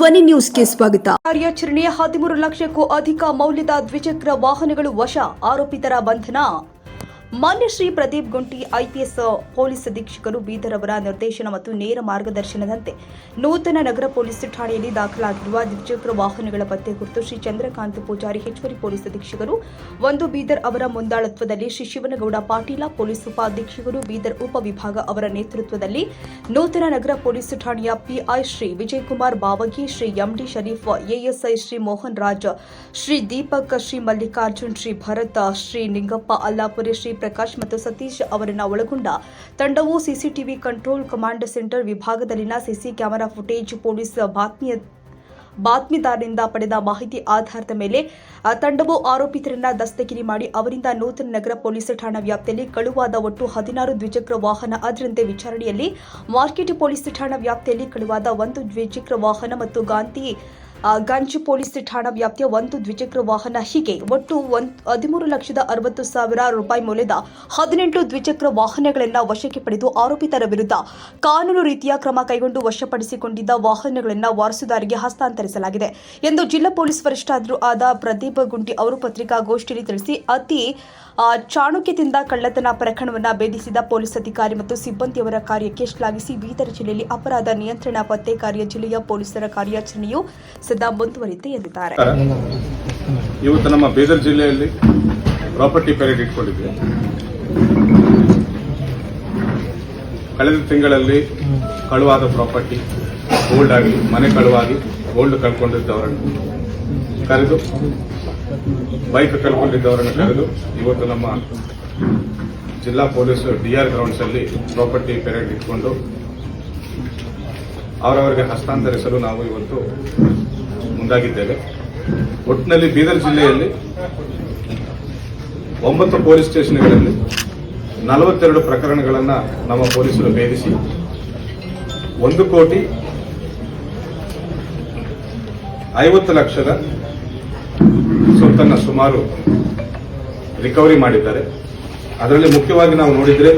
ಧ್ವನಿ ನ್ಯೂಸ್ಗೆ ಸ್ವಾಗತ. ಕಾರ್ಯಾಚರಣೆಯ ಹದಿಮೂರು ಲಕ್ಷಕ್ಕೂ ಅಧಿಕ ಮೌಲ್ಯದ ದ್ವಿಚಕ್ರ ವಾಹನಗಳು ವಶ. ಆರೋಪಿತರ ಬಂಧನ. ಮಾನ್ಯ ಶ್ರೀ ಪ್ರದೀಪ್ ಗುಂಟಿ, ಐಪಿಎಸ್ ಪೊಲೀಸ್ ಅಧೀಕ್ಷಕರು ಬೀದರ್ ಅವರ ನಿರ್ದೇಶನ ಮತ್ತು ನೇರ ಮಾರ್ಗದರ್ಶನದಂತೆ ನೂತನ ನಗರ ಪೊಲೀಸ್ ಠಾಣೆಯಲ್ಲಿ ದಾಖಲಾಗಿರುವ ದ್ವಿಚಕ್ರ ವಾಹನಗಳ ಪತ್ತೆ ಕುರಿತು ಶ್ರೀ ಚಂದ್ರಕಾಂತ್ ಪೂಜಾರಿ ಹೆಚ್ಚುವರಿ ಪೊಲೀಸ್ ಅಧೀಕ್ಷಕರು, ಒಂದು ಬೀದರ್ ಅವರ ಮುಂದಾಳತ್ವದಲ್ಲಿ ಶ್ರೀ ಶಿವನಗೌಡ ಪಾಟೀಲ ಪೊಲೀಸ್ ಉಪಾಧೀಕ್ಷಕರು ಬೀದರ್ ಉಪವಿಭಾಗ ಅವರ ನೇತೃತ್ವದಲ್ಲಿ ನೂತನ ನಗರ ಪೊಲೀಸ್ ಠಾಣೆಯ PI Shri Vijaykumar Bavagi, Shri MD Sharif, ASI Shri Mohan Raj, Shri Deepak, Shri Mallikarjun, Shri Bharat, Shri Ningappa, Allapuri, Shri Prakash ಮತ್ತು ಸತೀಶ್ ಅವರನ್ನು ಒಳಗೊಂಡ ತಂಡವು ಸಿಸಿಟಿವಿ ಕಂಟ್ರೋಲ್ ಕಮಾಂಡ್ ಸೆಂಟರ್ ವಿಭಾಗದಲ್ಲಿನ ಸಿಸಿ ಕ್ಯಾಮೆರಾ ಫುಟೇಜ್ ಪೊಲೀಸ್ ಬಾತ್ಮಿಯ ಬಾತ್ಮಿದಾರರಿಂದ ಪಡೆದ ಮಾಹಿತಿ ಆಧಾರದ ಮೇಲೆ ತಂಡವು ಆರೋಪಿತರನ್ನ ದಸ್ತಗಿರಿ ಮಾಡಿ ಅವರಿಂದ ನೂತನ ನಗರ ಪೊಲೀಸ್ ಠಾಣಾ ವ್ಯಾಪ್ತಿಯಲ್ಲಿ ಕಳುವಾದ ಒಟ್ಟು ಹದಿನಾರು ದ್ವಿಚಕ್ರ ವಾಹನ. ಅದರಂತೆ ವಿಚಾರಣೆಯಲ್ಲಿ ಮಾರ್ಕೆಟ್ ಪೊಲೀಸ್ ಠಾಣಾ ವ್ಯಾಪ್ತಿಯಲ್ಲಿ ಕಳುವಾದ ಒಂದು ದ್ವಿಚಕ್ರ ವಾಹನ ಮತ್ತು ಗಾಂಧಿ ಗಂಜ್ ಪೊಲೀಸ್ ಠಾಣಾ ವ್ಯಾಪ್ತಿಯ ಒಂದು ದ್ವಿಚಕ್ರ ವಾಹನ ಹೀಗೆ ಒಟ್ಟು ಒಂದ್ ಹದಿಮೂರು ಲಕ್ಷದ ಅರವತ್ತು ಸಾವಿರ ರೂಪಾಯಿ ಮೌಲ್ಯದ ಹದಿನೆಂಟು ದ್ವಿಚಕ್ರ ವಾಹನಗಳನ್ನ ವಶಕ್ಕೆ ಪಡೆದು ಆರೋಪಿತರ ವಿರುದ್ಧ ಕಾನೂನು ರೀತಿಯ ಕ್ರಮ ಕೈಗೊಂಡು ವಶಪಡಿಸಿಕೊಂಡಿದ್ದ ವಾಹನಗಳನ್ನು ವಾರಸುದಾರಿಗೆ ಹಸ್ತಾಂತರಿಸಲಾಗಿದೆ ಎಂದು ಜಿಲ್ಲಾ ಪೊಲೀಸ್ ವರಿಷ್ಠಾದರೂ ಆದ ಪ್ರದೀಪ್ ಗುಂಟಿ ಅವರು ಪತ್ರಿಕಾಗೋಷ್ಠಿಯಲ್ಲಿ ತಿಳಿಸಿ, ಅತಿ ಚಾಣಕ್ಯದಿಂದ ಕಳ್ಳತನ ಪ್ರಕರಣವನ್ನು ಭೇದಿಸಿದ ಪೊಲೀಸ್ ಅಧಿಕಾರಿ ಮತ್ತು ಸಿಬ್ಬಂದಿಯವರ ಕಾರ್ಯಕ್ಕೆ ಶ್ಲಾಘಿಸಿ ಬೀದರ್ ಜಿಲ್ಲೆಯಲ್ಲಿ ಅಪರಾಧ ನಿಯಂತ್ರಣ ಪತ್ತೆ ಕಾರ್ಯ ಜಿಲ್ಲೆಯ ಪೊಲೀಸರ ಕಾರ್ಯಾಚರಣೆಯು ಸದಾ ಮುಂದುವರಿಯುತ್ತೆ ಎಂದಿದ್ದಾರೆ. ಇವತ್ತು ನಮ್ಮ ಬೀದರ್ ಜಿಲ್ಲೆಯಲ್ಲಿ ಪ್ರಾಪರ್ಟಿ ಪೆರೇಡ್ ಇಟ್ಕೊಂಡಿದ್ವಿ. ಕಳೆದ ತಿಂಗಳಲ್ಲಿ ಕಳುವಾದ ಪ್ರಾಪರ್ಟಿ ಗೋಲ್ಡ್ ಆಗಿ, ಮನೆ ಕಳುವಾಗಿ ಗೋಲ್ಡ್ ಕಳ್ಕೊಂಡಿದ್ದವರನ್ನು ಕರೆದು ಬೈಕ್ ಕಳ್ಕೊಂಡಿದ್ದವರನ್ನು ಕರೆದು ಇವತ್ತು ನಮ್ಮ ಜಿಲ್ಲಾ ಪೊಲೀಸ್ ಡಿಆರ್ ಗ್ರೌಂಡ್ಸ್ ಅಲ್ಲಿ ಪ್ರಾಪರ್ಟಿ ಪೆರೇಡ್ ಇಟ್ಕೊಂಡು ಅವರವರಿಗೆ ಹಸ್ತಾಂತರಿಸಲು ನಾವು ಇವತ್ತು ಮುಂದಾಗಿದ್ದೇವೆ. ಒಟ್ಟಿನಲ್ಲಿ ಬೀದರ್ ಜಿಲ್ಲೆಯಲ್ಲಿ ಒಂಬತ್ತು ಪೊಲೀಸ್ ಸ್ಟೇಷನ್ಗಳಲ್ಲಿ ನಲವತ್ತೆರಡು ಪ್ರಕರಣಗಳನ್ನು ನಮ್ಮ ಪೊಲೀಸರು ಭೇದಿಸಿ ಒಂದು ಕೋಟಿ ಐವತ್ತು ಲಕ್ಷದ ಸೊತ್ತನ್ನು ಸುಮಾರು ರಿಕವರಿ ಮಾಡಿದ್ದಾರೆ. ಅದರಲ್ಲಿ ಮುಖ್ಯವಾಗಿ ನಾವು ನೋಡಿದರೆ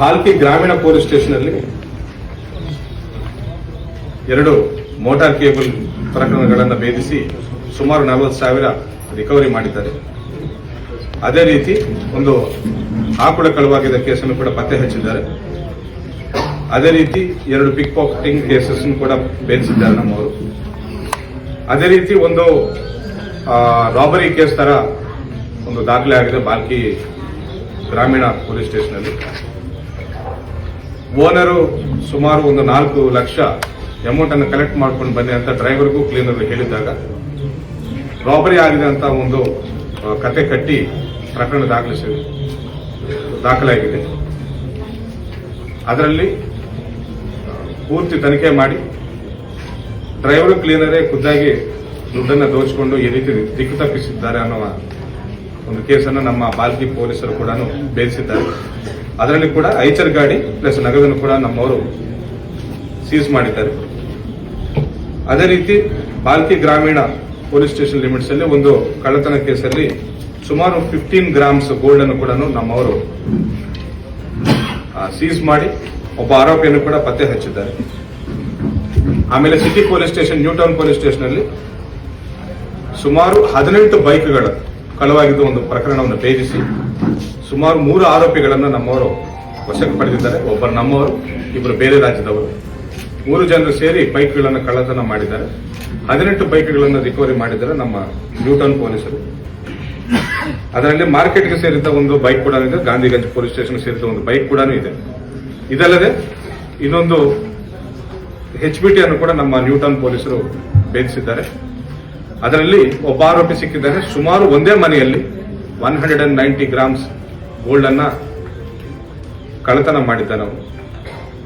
ಭಾಲ್ಕಿ ಗ್ರಾಮೀಣ ಪೊಲೀಸ್ ಸ್ಟೇಷನ್ನಲ್ಲಿ ಎರಡು ಮೋಟಾರ್ ಕೇಬಲ್ ಪ್ರಕರಣಗಳನ್ನು ಭೇದಿಸಿ ಸುಮಾರು ನಲವತ್ತು ಸಾವಿರ ರಿಕವರಿ ಮಾಡಿದ್ದಾರೆ. ಅದೇ ರೀತಿ ಒಂದು ಆಕುಳ ಕಳುವಾಗಿದ್ದ ಕೇಸನ್ನು ಕೂಡ ಪತ್ತೆ ಹಚ್ಚಿದ್ದಾರೆ. ಅದೇ ರೀತಿ ಎರಡು ಪಿಕ್ ಪಾಕೆಟಿಂಗ್ ಕೇಸಸ್ ಕೂಡ ಭೇದಿಸಿದ್ದಾರೆ ನಮ್ಮವರು. ಅದೇ ರೀತಿ ಒಂದು ರಾಬರಿ ಕೇಸ್ ತರ ಒಂದು ದಾಖಲೆ ಆಗಿದೆ ಬಾಲ್ಕಿ ಗ್ರಾಮೀಣ ಪೊಲೀಸ್ ಸ್ಟೇಷನ್ನಲ್ಲಿ ಓನರು ಸುಮಾರು ಒಂದು ನಾಲ್ಕು ಲಕ್ಷ ಅಮೌಂಟ್ ಅನ್ನು ಕಲೆಕ್ಟ್ ಮಾಡ್ಕೊಂಡು ಬನ್ನಿ ಅಂತ ಡ್ರೈವರ್ಗೂ ಕ್ಲೀನರ್ ಹೇಳಿದಾಗ ರಾಬರಿ ಆಗಿದೆ ಅಂತ ಒಂದು ಕತೆ ಕಟ್ಟಿ ಪ್ರಕರಣ ದಾಖಲಿಸಿ, ದಾಖಲಾಗಿದೆ. ಅದರಲ್ಲಿ ಪೂರ್ತಿ ತನಿಖೆ ಮಾಡಿ ಡ್ರೈವರು ಕ್ಲೀನರೇ ಖುದ್ದಾಗಿ ದುಡ್ಡನ್ನು ದೋಚಿಕೊಂಡು ಈ ರೀತಿ ದಿಕ್ಕು ತಪ್ಪಿಸಿದ್ದಾರೆ ಅನ್ನುವ ಒಂದು ಕೇಸನ್ನು ನಮ್ಮ ಬಾಲ್ಕಿ ಪೊಲೀಸರು ಕೂಡ ಬೇಯಿಸಿದ್ದಾರೆ ಅದರಲ್ಲಿ ಕೂಡ ಐಚರ್ ಗಾಡಿ ಪ್ಲಸ್ ನಗದನ್ನು ಕೂಡ ನಮ್ಮವರು ಸೀಸ್ ಮಾಡಿದ್ದಾರೆ. ಅದೇ ರೀತಿ ಬಾಲ್ಕಿ ಗ್ರಾಮೀಣ ಪೊಲೀಸ್ ಸ್ಟೇಷನ್ ಲಿಮಿಟ್ಸ್ ಅಲ್ಲಿ ಒಂದು ಕಳ್ಳತನ ಕೇಸಲ್ಲಿ ಸುಮಾರು ಫಿಫ್ಟೀನ್ ಗ್ರಾಮ್ಸ್ ಗೋಲ್ಡ್ ಅನ್ನು ಕೂಡ ನಮ್ಮವರು ಸೀಸ್ ಮಾಡಿ ಒಬ್ಬ ಆರೋಪಿಯನ್ನು ಕೂಡ ಪತ್ತೆ ಹಚ್ಚಿದ್ದಾರೆ. ಆಮೇಲೆ city police station new town police station ಅಲ್ಲಿ ಸುಮಾರು ಹದಿನೆಂಟು ಬೈಕ್ಗಳ ಕಳವಾಗಿದ್ದ ಒಂದು ಪ್ರಕರಣವನ್ನು ಭೇದಿಸಿ ಸುಮಾರು ಮೂರು ಆರೋಪಿಗಳನ್ನು ನಮ್ಮವರು ವಶಕ್ಕೆ ಪಡೆದಿದ್ದಾರೆ. ಒಬ್ಬರು ನಮ್ಮವರು ಇಬ್ಬರು ಬೇರೆ ರಾಜ್ಯದವರು. ಮೂರು ಜನರು ಸೇರಿ ಬೈಕ್ಗಳನ್ನು ಕಳ್ಳತನ ಮಾಡಿದ್ದಾರೆ. ಹದಿನೆಂಟು ಬೈಕ್ಗಳನ್ನು ರಿಕವರಿ ಮಾಡಿದ್ದಾರೆ ನಮ್ಮ ನ್ಯೂ ಟೌನ್ ಪೊಲೀಸರು ಅದರಲ್ಲಿ ಮಾರ್ಕೆಟ್ಗೆ ಸೇರಿದ ಒಂದು ಬೈಕ್ ಕೂಡ ಇದೆ. ಗಾಂಧಿಗಂಜ್ ಪೊಲೀಸ್ ಸ್ಟೇಷನ್ ಸೇರಿದ ಒಂದು ಬೈಕ್ ಕೂಡ ಇದೆ. ಇದಲ್ಲದೆ ಇನ್ನೊಂದು ಎಚ್ ಬಿ ಟಿ ಅನ್ನು ಕೂಡ ನಮ್ಮ ನ್ಯೂಟನ್ ಪೊಲೀಸರು ಭೇದಿಸಿದ್ದಾರೆ ಅದರಲ್ಲಿ ಒಬ್ಬ ಆರೋಪಿ ಸಿಕ್ಕಿದ್ದಾರೆ. ಸುಮಾರು ಒಂದೇ ಮನೆಯಲ್ಲಿ one hundred and ninety grams gold ಅನ್ನ ಕಳ್ಳತನ ಮಾಡಿದ್ದಾನೆ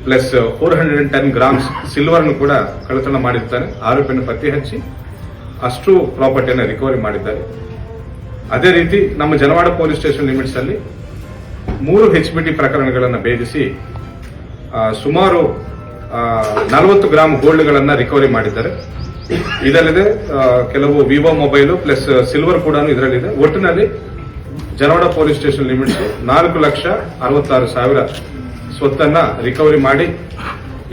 plus four hundred and ten grams silver ಕೂಡ ಕಳ್ಳತನ ಮಾಡಿದ್ದಾನೆ. ಆರೋಪಿಯನ್ನು ಪತ್ತೆ ಹಚ್ಚಿ ಅಷ್ಟು ಪ್ರಾಪರ್ಟಿಯನ್ನು ರಿಕವರಿ ಮಾಡಿದ್ದಾರೆ. ಅದೇ ರೀತಿ ನಮ್ಮ ಜನವಾಡ ಪೊಲೀಸ್ ಸ್ಟೇಷನ್ ಲಿಮಿಟ್ಸ್ ಅಲ್ಲಿ ಮೂರು ಹೆಚ್ ಬಿ ಟಿ ಪ್ರಕರಣಗಳನ್ನು ಭೇದಿಸಿ ಸುಮಾರು ನಲವತ್ತು ಗ್ರಾಮ್ ಗೋಲ್ಡ್ಗಳನ್ನ ರಿಕವರಿ ಮಾಡಿದ್ದಾರೆ. ಇದರಲ್ಲಿದೆ ಕೆಲವು ವಿವೋ ಮೊಬೈಲು ಪ್ಲಸ್ ಸಿಲ್ವರ್ ಕೂಡ ಇದರಲ್ಲಿದೆ. ಒಟ್ಟಿನಲ್ಲಿ ಜನವಾಡ ಪೊಲೀಸ್ ಸ್ಟೇಷನ್ ಲಿಮಿಟ್ಸ್ ನಾಲ್ಕು ಲಕ್ಷ ಅರವತ್ತಾರು ಸಾವಿರ ಸ್ವತ್ತನ್ನ ರಿಕವರಿ ಮಾಡಿ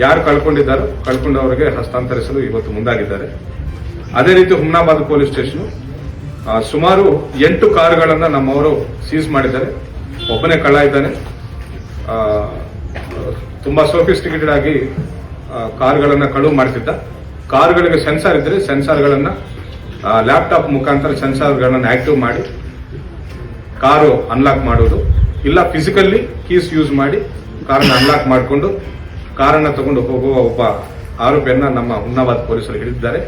ಯಾರು ಕಳ್ಕೊಂಡಿದ್ದಾರೋ ಕಳ್ಕೊಂಡವರಿಗೆ ಹಸ್ತಾಂತರಿಸಲು ಇವತ್ತು ಮುಂದಾಗಿದ್ದಾರೆ. ಅದೇ ರೀತಿ ಹುಮ್ನಾಬಾದ್ ಪೊಲೀಸ್ ಸ್ಟೇಷನ್ ಸುಮಾರು ಎಂಟು ಕಾರುಗಳನ್ನು ನಮ್ಮವರು ಸೀಸ್ ಮಾಡಿದ್ದಾರೆ. ಒಬ್ಬನೇ ಕಳ್ಳ ಇದ್ದಾನೆ. ತುಂಬಾ ಸೋಫಿಸ್ಟಿಕೇಟೆಡ್ ಆಗಿ ಕಾರ್ಗಳನ್ನ ಕಳುವು ಮಾಡ್ತಿದ್ದ ಕಾರುಗಳಿಗೆ ಸೆನ್ಸಾರ್ ಇದ್ರೆ ಸೆನ್ಸಾರ್ಗಳನ್ನ ಲ್ಯಾಪ್ಟಾಪ್ ಮುಖಾಂತರ ಸೆನ್ಸಾರ್ಗಳನ್ನ ಆಕ್ಟಿವ್ ಮಾಡಿ, ಕಾರು ಅನ್ಲಾಕ್ ಮಾಡೋದು ಇಲ್ಲ ಫಿಸಿಕಲ್ಲಿ ಕೀಸ್ ಯೂಸ್ ಮಾಡಿ, ಕಾರನ್ನ ಅನ್ಲಾಕ್ ಮಾಡಿಕೊಂಡು, ಕಾರನ್ನ ತಗೊಂಡು ಹೋಗುವ ಒಬ್ಬ ಆರೋಪಿಯನ್ನ ನಮ್ಮ ಹುನ್ನಾಬಾದ್ ಪೊಲೀಸರು ಹಿಡಿದಿದ್ದಾರೆ.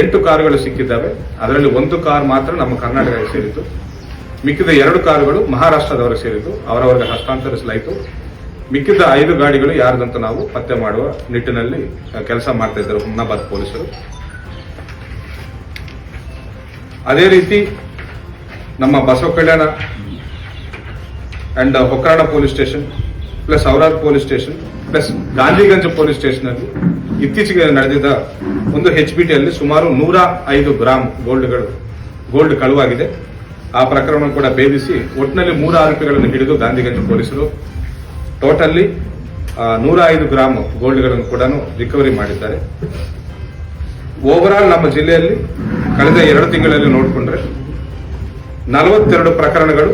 ಎಂಟು ಕಾರುಗಳು ಸಿಕ್ಕಿದ್ದಾವೆ. ಅದರಲ್ಲಿ ಒಂದು ಕಾರ್ ಮಾತ್ರ ನಮ್ಮ ಕರ್ನಾಟಕಕ್ಕೆ ಸೇರಿತು ಮಿಕ್ಕಿದ ಎರಡು ಕಾರುಗಳು ಮಹಾರಾಷ್ಟ್ರದವರಿಗೆ ಸೇರಿದ್ದು. ಅವರವರಿಗೆ ಹಸ್ತಾಂತರಿಸಲಾಯಿತು. ಮಿಕ್ಕಿದ ಐದು ಗಾಡಿಗಳು ಯಾರ್ದಂತ ನಾವು ಪತ್ತೆ ಮಾಡುವ ನಿಟ್ಟಿನಲ್ಲಿ ಕೆಲಸ ಮಾಡ್ತಾ ಇದ್ದಾರೆ ಹುಮ್ನಾಬಾದ್ ಪೊಲೀಸರು. ಅದೇ ರೀತಿ ನಮ್ಮ Basava Kalyana and Hokrada police station, plus Aurad police station, plus Gandhiganj police station ಅಲ್ಲಿ ಇತ್ತೀಚೆಗೆ ನಡೆದಿದ್ದ ಒಂದು ಎಚ್ ಬಿ ಟಿಯಲ್ಲಿ ಸುಮಾರು ನೂರ ಐದು ಗ್ರಾಮ್ ಗೋಲ್ಡ್ಗಳು, ಗೋಲ್ಡ್ ಕಳುವಾಗಿದೆ. ಆ ಪ್ರಕರಣ ಕೂಡ ಭೇದಿಸಿ ಒಟ್ಟಿನಲ್ಲಿ ಮೂರು ಆರೋಪಿಗಳನ್ನು ಹಿಡಿದು ಗಾಂಧಿಗಂಜ್ ಪೊಲೀಸರು ಟೋಟಲ್ಲಿ ನೂರ ಐದು ಗ್ರಾಮ್ ಗೋಲ್ಡ್ಗಳನ್ನು ಕೂಡ ರಿಕವರಿ ಮಾಡಿದ್ದಾರೆ. ಓವರಾಲ್ ನಮ್ಮ ಜಿಲ್ಲೆಯಲ್ಲಿ ಕಳೆದ ಎರಡು ತಿಂಗಳಲ್ಲಿ ನೋಡಿಕೊಂಡ್ರೆ ನಲವತ್ತೆರಡು ಪ್ರಕರಣಗಳು,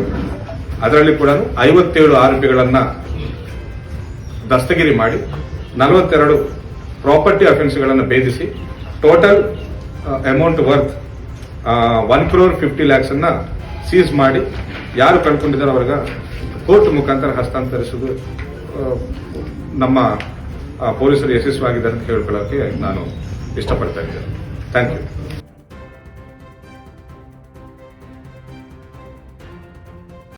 ಅದರಲ್ಲಿ ಕೂಡ ಐವತ್ತೇಳು ಆರೋಪಿಗಳನ್ನ ದಸ್ತಗಿರಿ ಮಾಡಿ, ನಲವತ್ತೆರಡು ಪ್ರಾಪರ್ಟಿ ಅಫೆನ್ಸ್ಗಳನ್ನು ಭೇದಿಸಿ, total amount worth one crore fifty ಲ್ಯಾಕ್ಸನ್ನು seize ಮಾಡಿ, ಯಾರು ಕಳ್ಕೊಂಡಿದ್ದಾರೋ ಅವ್ರಿಗೆ ಕೋರ್ಟ್ ಮುಖಾಂತರ ಹಸ್ತಾಂತರಿಸುವುದು ನಮ್ಮ ಪೊಲೀಸರು ಯಶಸ್ವಾಗಿದೆ ಅಂತ ಹೇಳ್ಕೊಳ್ಳೋಕೆ ನಾನು ಇಷ್ಟಪಡ್ತಾ ಇದ್ದೇನೆ. Thank you